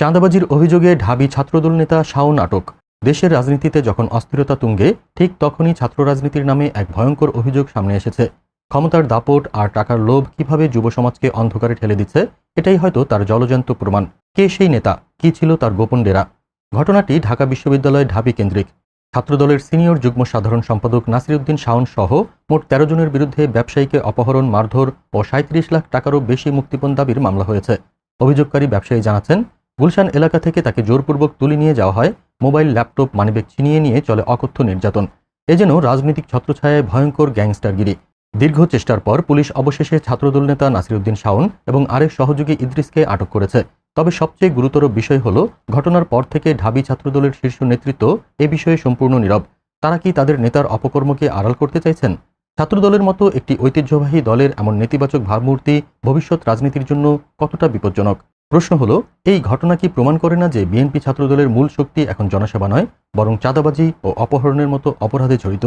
চাঁদাবাজির অভিযোগে ঢাবি ছাত্রদল নেতা শাওন আটক। দেশের রাজনীতিতে যখন অস্থিরতা তুঙ্গে, ঠিক তখনই ছাত্র রাজনীতির নামে এক ভয়ঙ্কর অভিযোগ সামনে এসেছে। ক্ষমতার দাপট আর টাকার লোভ কীভাবে যুব সমাজকে অন্ধকারে ঠেলে দিচ্ছে, এটাই হয়তো তার জলজন্ত প্রমাণ। কে সেই নেতা? কি ছিল তার গোপন ডেরা? ঘটনাটি ঢাকা বিশ্ববিদ্যালয়ের ঢাবি কেন্দ্রিক। ছাত্রদলের সিনিয়র যুগ্ম সাধারণ সম্পাদক নাসিরউদ্দিন শাওন সহ মোট তেরো জনের বিরুদ্ধে ব্যবসায়ীকে অপহরণ, মারধর ও সাঁত্রিশ লাখ টাকারও বেশি মুক্তিপণ দাবির মামলা হয়েছে। অভিযোগকারী ব্যবসায়ী জানাচ্ছেন গুলশান এলাকা থেকে তাকে জোরপূর্বক তুলে নিয়ে যাওয়া হয়। মোবাইল, ল্যাপটপ, মানিব্যাগ ছিনিয়ে নিয়ে চলে অকথ্য নির্যাতন। এ যেন রাজনৈতিক ছত্রছায়ায় ভয়ঙ্কর গ্যাংস্টারগিরি। দীর্ঘ চেষ্টার পর পুলিশ অবশেষে ছাত্রদল নেতা নাসিরউদ্দিন শাওন এবং আরেক সহযোগী ইদ্রিসকে আটক করেছে। তবে সবচেয়ে গুরুতর বিষয় হল, ঘটনার পর থেকে ঢাবি ছাত্রদলের শীর্ষ নেতৃত্ব এ বিষয়ে সম্পূর্ণ নীরব। তারা কি তাদের নেতার অপকর্মকে আড়াল করতে চাইছেন? ছাত্রদলের মতো একটি ঐতিহ্যবাহী দলের এমন নেতিবাচক ভাবমূর্তি ভবিষ্যৎ রাজনীতির জন্য কতটা বিপজ্জনক? প্রশ্ন হলো, এই ঘটনা কি প্রমাণ করে না যে বিএনপি ছাত্রদলের মূল শক্তি এখন জনসেবা নয়, বরং চাঁদাবাজি ও অপহরণের মতো অপরাধে জড়িত?